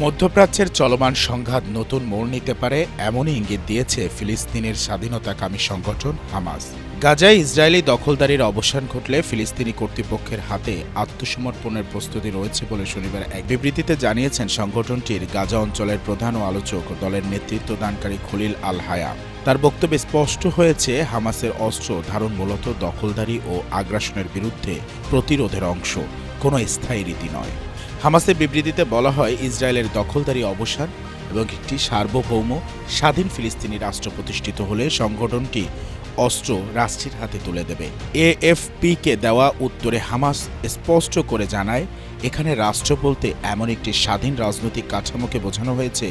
মধ্যপ্রাচ্যের চলমান সংঘাত নতুন মোড় নিতে পারে এমনই ইঙ্গিত দিয়েছে ফিলিস্তিনের স্বাধীনতাকামী সংগঠন হামাস। গাজায় ইসরায়েলি দখলদারির অবসান ঘটলে ফিলিস্তিনি কর্তৃপক্ষের হাতে আত্মসমর্পণের প্রস্তুতি রয়েছে বলে শনিবার এক বিবৃতিতে জানিয়েছেন সংগঠনটির গাজা অঞ্চলের প্রধান ও আলোচক দলের নেতৃত্ব দানকারী খলিল আল হায়া তার বক্তব্যে স্পষ্ট হয়েছে, হামাসের অস্ত্র ধারণ মূলত দখলদারি ও আগ্রাসনের বিরুদ্ধে প্রতিরোধের অংশ, কোনো স্থায়ী রীতি নয়। হামাসের বিবৃতিতে বলা হয়, ইসরায়েলের দখলদারি অবসান এবং একটি সার্বভৌম স্বাধীন ফিলিস্তিনি রাষ্ট্র প্রতিষ্ঠিত হলে সংগঠনটি অস্ত্র রাষ্ট্রের হাতে তুলে দেবে। এএফপিকে দেওয়া উত্তরে হামাস স্পষ্ট করে জানায়, এখানে রাষ্ট্র বলতে এমন একটি স্বাধীন রাজনৈতিক কাঠামোকে বোঝানো হয়েছে,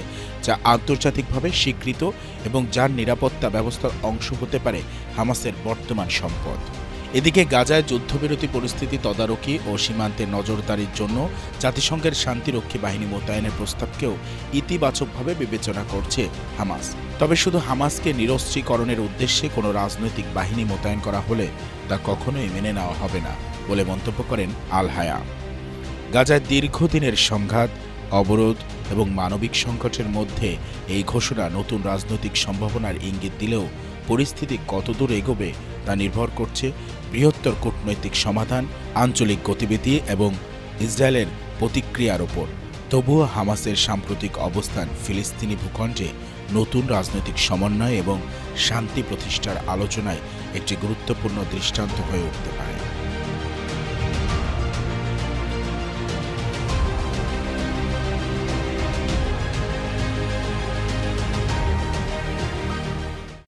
যা আন্তর্জাতিকভাবে স্বীকৃত এবং যার নিরাপত্তা ব্যবস্থার অংশ হতে পারে হামাসের বর্তমান সম্পদ। এদিকে গাজায় যুদ্ধবিরতি পরিস্থিতি তদারকি ও সীমান্তে নজরদারির জন্য জাতিসংঘের শান্তিরক্ষী বাহিনী মোতায়েনের প্রস্তাবকেও ইতিবাচকভাবে বিবেচনা করছে হামাস। তবে শুধু হামাসকে নিরস্ত্রীকরণের উদ্দেশ্যে কোনো রাজনৈতিক বাহিনী মোতায়েন করা হলে তা কখনোই মেনে নেওয়া হবে না বলে মন্তব্য করেন আল হায়া গাজায় দীর্ঘদিনের সংঘাত, অবরোধ এবং মানবিক সংকটের মধ্যে এই ঘোষণা নতুন রাজনৈতিক সম্ভাবনার ইঙ্গিত দিলেও পরিস্থিতি কতদূর এগোবে তা নির্ভর করছে বৃহত্তর কূটনৈতিক সমাধান, আঞ্চলিক গতিবিধি এবং ইসরায়েলের প্রতিক্রিয়ার ওপর তবুও হামাসের সাম্প্রতিক অবস্থান ফিলিস্তিনি ভূখণ্ডে নতুন রাজনৈতিক সমন্বয় এবং শান্তি প্রতিষ্ঠার আলোচনায় একটি গুরুত্বপূর্ণ দৃষ্টান্ত হয়ে উঠতে পারে।